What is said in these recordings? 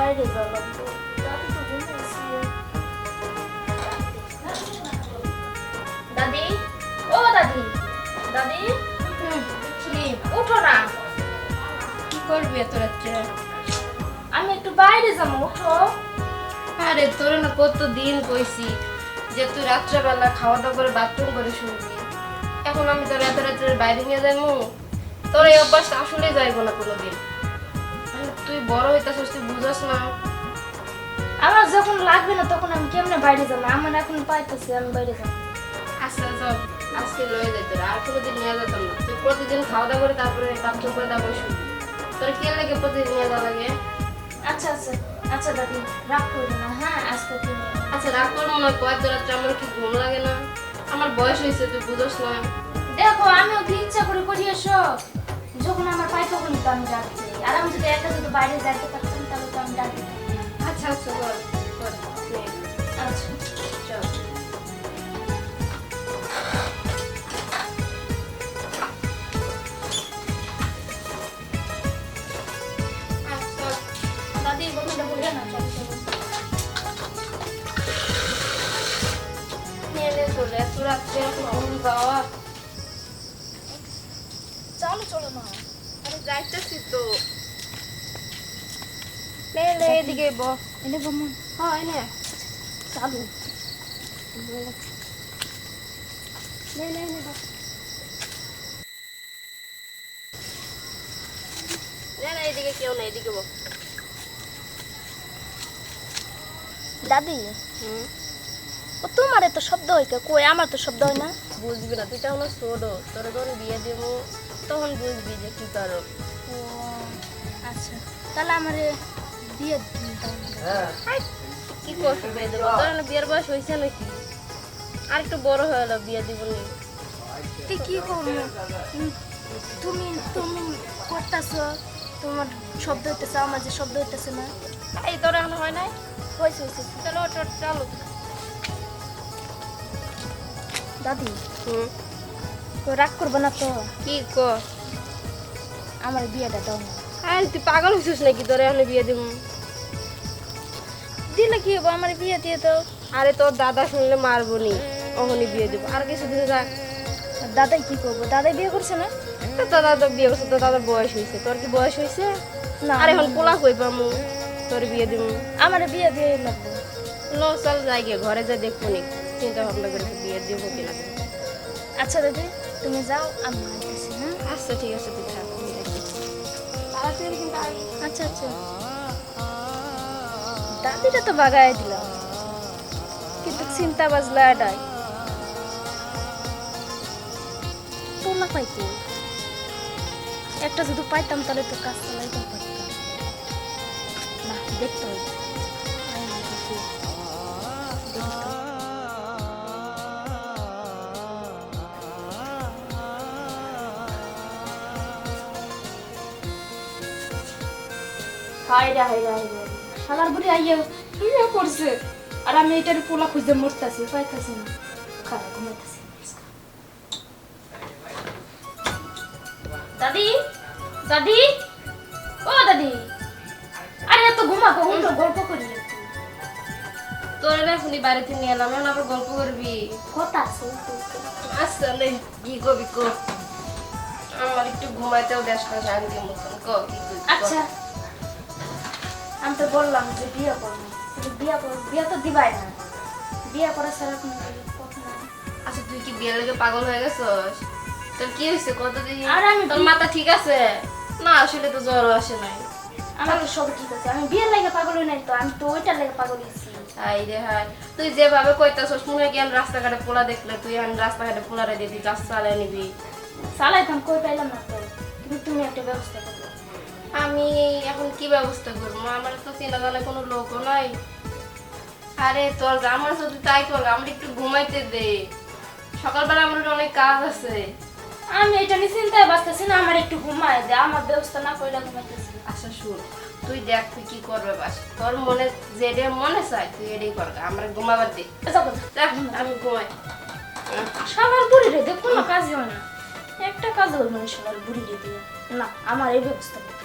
দাদি? দাদি ও দাদি। দাদি? উঠো না। কি করবি এত রাত্রে? আমি একটু বাইরে যাব উঠো। আরে তোর না কত দিন কইছি যে তুই রাত্রেবেলা খাওয়া দাওয়া করে বাথরুম করে শুনবি এখন আমি তোর এত রাত্রে বাইরে নিয়ে যাব তোর এই অভ্যাসটা আসলে যাইবো না কোনোদিন। তুই বড় হইতাছিস তুই বুঝাস না। আমার যখন লাগবে না তখন আমি কেমনে বাইরে যাব? আমার এখন পাইতেছি আমি বাইরে যাব। আচ্ছা সব আজকে লয়ে যাইতে আর কোনোদিন নিয়ে যেতাম না। তুই প্রতিদিন খাওয়া দাওয়া করে তারপরে বাথরুম করে তারপরে শুনবি তোর কে লাগে প্রতিদিন নিয়ে যাওয়া লাগে আচ্ছা আচ্ছা আচ্ছা দাদি রাগ করো না হ্যাঁ? আজকে তুমি আচ্ছা রাগ করব না কয়েক রাত্রে আমার কি ঘুম লাগে না? আমার বয়স হয়েছে তুই বুঝোস না। দেখো আমিও কি ইচ্ছা করে করি এসো যখন আমার পাই তখন তো আমি ডাকছি আর আমি যদি একা যদি বাইরে যাইতে পারতাম তাহলে তো আমি ডাকি। আচ্ছা আচ্ছা বল আচ্ছা। চল। আচ্ছা। দাদি বোতলটা বলবে না চলো চলো। চলে এত রাত্রে এখন ঘুম পাওয়া চলো চলো না আরে যাইতেছি তো নে নে এদিকে ব এনে বমন হ্যাঁ এনে চালু নে নে নে বস। নে না এদিকে কেউ নেই এদিকে বল দাদি হুম ও তোমার এত শব্দ হয় কে? কই আমার তো শব্দ হয় না বুঝবি না তুই তো আমার ছোট তোর যখন বিয়ে দেবো তখন বুঝবি যে কি কারণ। ও আচ্ছা তাহলে আমার বিয়ে দাও কি করবি বিয়ে দেবো? তোর বিয়ের বয়স হয়েছে নাকি? আর একটু বড় হয়ে এলো বিয়ে দিব নি। তুই কি করব তুমি তুমি করতেছ তোমার শব্দ হইতেছে আমার যে শব্দ হইতেছে না। এই তোর এখন হয় নাই? হয়েছে হয়েছে। চলো চল চলো। দাদি? তো রাগ করব না তো? কি কর আমার বিয়েটা দাও না। আরে তুই পাগল হয়েছিস নাকি? তোর এখন বিয়ে দিব দিলে কি হব আমার বিয়ে দিয়ে দাও। আরে তোর দাদা শুনলে মারবো নি। ওখানে বিয়ে দিব। আর কিছু দিন থাক দাদাই কি করব? দাদাই বিয়ে করছে না? তোর দাদা তো বিয়ে করছে তোর দাদার বয়স হয়েছে তোর কি বয়স হয়েছে না। আর এখন পোলা কই পামু? তোর বিয়ে দিব আমার বিয়ে দিয়ে লাগবে। লো চল যাই গিয়ে ঘরে যাই দেখব নি। চিন্তা ভাবনা করে বিয়ে দিব কিনা। আচ্ছা দাদি তুমি যাও আমি হ্যাঁ? আচ্ছা ঠিক আছে তুই থাক তাড়াতাড়ি কিন্তু আচ্ছা আচ্ছা। দাদিটা তো বাগায় দিলাম কিন্তু চিন্তা বাজলা এটাই তোলা পাইতো একটা যদি পাইতাম তাহলে তো কাজ চালাইতে পারতাম। না দেখতে হবে। হায়রা হায়রা হায়রা শালার বুড়ি আইয়া ইয়ে করছে? আর আমি এটার পোলা খুঁজে মরতেছি পাইতেছি না। খারাপ ঘুমাইতেছি। দাদি দাদি ও দাদি। আরে এত ঘুমা কখন তো গল্প করি। তোর এখনই বাড়িতে নিয়ে এলাম এখন আবার গল্প করবি? কথা আছে একটু। আসলে কি কবি কো? আমার একটু ঘুমাইতেও দেশ না শান্তি মতন ক কি? আচ্ছা। আমি তো বললাম যে বিয়ে করব। কিন্তু বিয়ে কর বিয়ে তো দিবাই না। বিয়ে করা ছাড়া কোনো কথা আচ্ছা তুই কি বিয়ের লেগে পাগল হয়ে গেছস? তোর কি হয়েছে? কত দিন আর আমি তোর মাথা ঠিক আছে? না আসলে তো জ্বর আসে নাই। আমার তো সব ঠিক আছে। আমি বিয়ের লাগে পাগল হই নাই তো আমি তো ওইটার লাগে পাগল হয়েছি। হাই রে হাই তুই যেভাবে কইতাছস মনে হয় কি আমি রাস্তাঘাটে পোলা দেখলে তুই আমি রাস্তাঘাটে পোলারে দিয়ে তুই গাছ চালাই নিবি। চালাইতাম কই পাইলাম না তো। কিন্তু তুমি একটা ব্যবস্থা করো। আমি এখন কি ব্যবস্থা করব? আমার তো চেনা জানা কোনো লোকও নাই। আরে তোর আমার যদি তাই কর আমরা একটু ঘুমাইতে দে। সকালবেলা আমার অনেক কাজ আছে। আমি এটা নিয়ে চিন্তায় বাঁচতেছি না আমার একটু ঘুমায় দে আমার ব্যবস্থা না করলে ঘুমাইতেছি। আচ্ছা শুন তুই দেখ তুই কি করবে বাস। তোর মনে যেটা মনে চায় তুই এটাই কর আমার ঘুমাবার দে। যাব দেখ আমি ঘুমাই। সবার বুড়ি রে দেখ কোনো কাজই হয় না। একটা কাজ হল মানে সবার বুড়ি রে দিয়ে না আমার এই ব্যবস্থা করতে।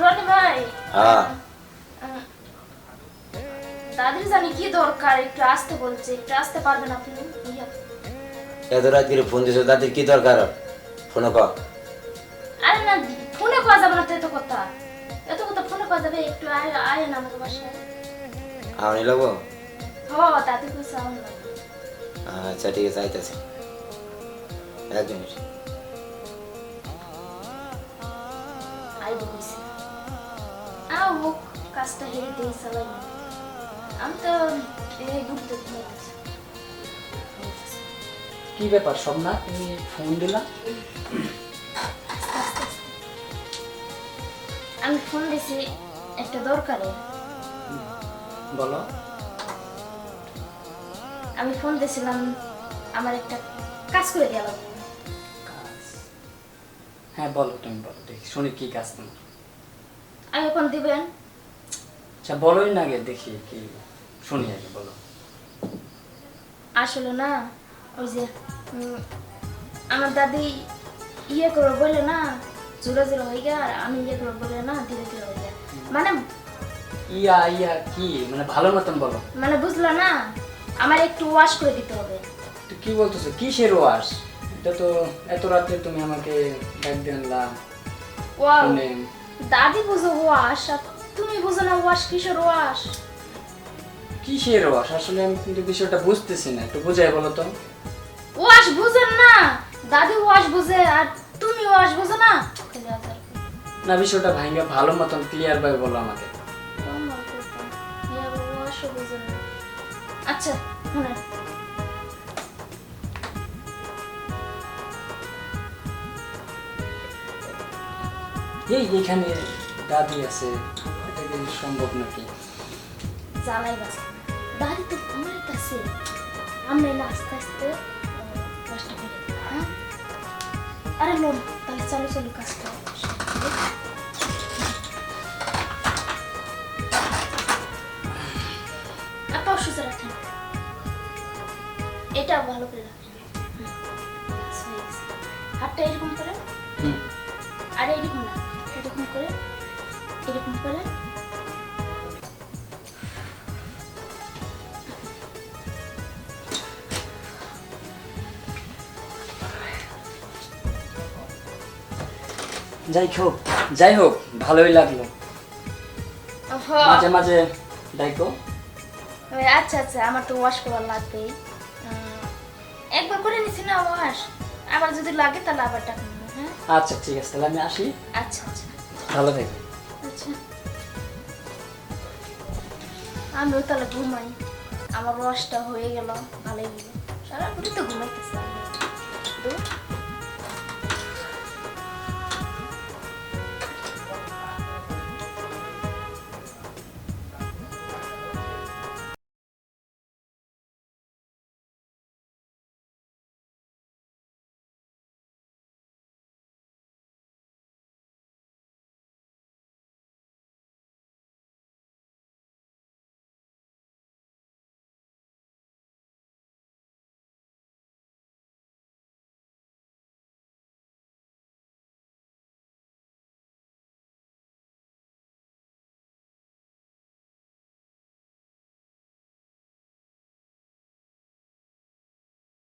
ভাই। হ্যাঁ। দাদির জানি কি দরকার একটু আসতে বলছে একটু আসতে পারবেন আপনি। এত রাত করে ফোন দিছো তাদের কি দরকার? ফোন ক। আরে না ফোনে পাওয়া যাবে না এত কথা। এত কথা ফোনে পাওয়া যাবে একটু আয় আয় না আমাকে বাসায়। আমি লাগবো হ দাদি কইছে আমার আচ্ছা ঠিক আছে আইতেছি। এক মিনিট। আই কইছে। হোক কাজটা চালাই। আমি তো এই ঘুরতে ঘুমাইতেছি কি ব্যাপার সোমনাথ তুমি ফোন দিলা আমি ফোন দিছি একটা দরকারে বলো আমি ফোন দিয়েছিলাম আমার একটা কাজ করে দেওয়া লাগবে হ্যাঁ বলো তুমি বলো দেখি শুনি কি কাজ তোমার আমি এখন দিবেন? আচ্ছা বলোই না আগে দেখি কি শুনি আগে বলো। আসলে না? ওই যে আমার দাদি ইয়ে করে বলে না জোরে জোরে হয়ে গিয়া আর আমি ইয়ে করে বলে না ধীরে ধীরে হয়ে গিয়া। মানে ইয়া ইয়া কি? মানে ভালো মতন বলো। মানে বুঝলা না আমার একটু ওয়াশ করে দিতে হবে। তো কি বলতেছো? কিসের ওয়াশ এটা তো এত রাতে তুমি আমাকে ডাক আনলা ওয়াও দাদি বুঝো ওয়াশ আর তুমি বুঝো না ওয়াশ কিসের ওয়াশ কিসের ওয়াশ আসলে আমি কিন্তু বিষয়টা বুঝতেছি না একটু বুঝাই বলো তো। ওয়াশ বুঝেন না দাদি ওয়াশ বুঝে আর তুমি ওয়াশ বুঝো না। না বিষয়টা ভাঙ্গা ভালো মতন ক্লিয়ার ভাবে বলো আমাকে। আচ্ছা শুনেন এই এখানে দাদি আছে এটা কি সম্ভব নাকি? জ্বালাই বাস দাদি তো আমার কাছে। আমরা না আস্তে আস্তে কষ্ট করে হ্যাঁ? আরে লোন তাহলে চালু চালু কাজটা আপা সুস্থ রাখেন এটা ভালো করে রাখেন। হাতটা এরকম করে? আর এরকম না। করে এরকম করে। যাই হোক যাই হোক ভালোই লাগল। মাঝে মাঝে ওই আচ্ছা আচ্ছা আমার তো ওয়াশ করার লাগবেই। একবার করে নিছি না ওয়াশ আবার যদি লাগে তাহলে আবার টাকা হ্যাঁ? আচ্ছা ঠিক আছে তাহলে আমি আসি। আচ্ছা আচ্ছা। ভালো থেকো আচ্ছা। আমিও তাহলে ঘুমাই। আমার রসটা হয়ে গেল, ভালোই গেল। সারা তো ঘুমাইতেছে।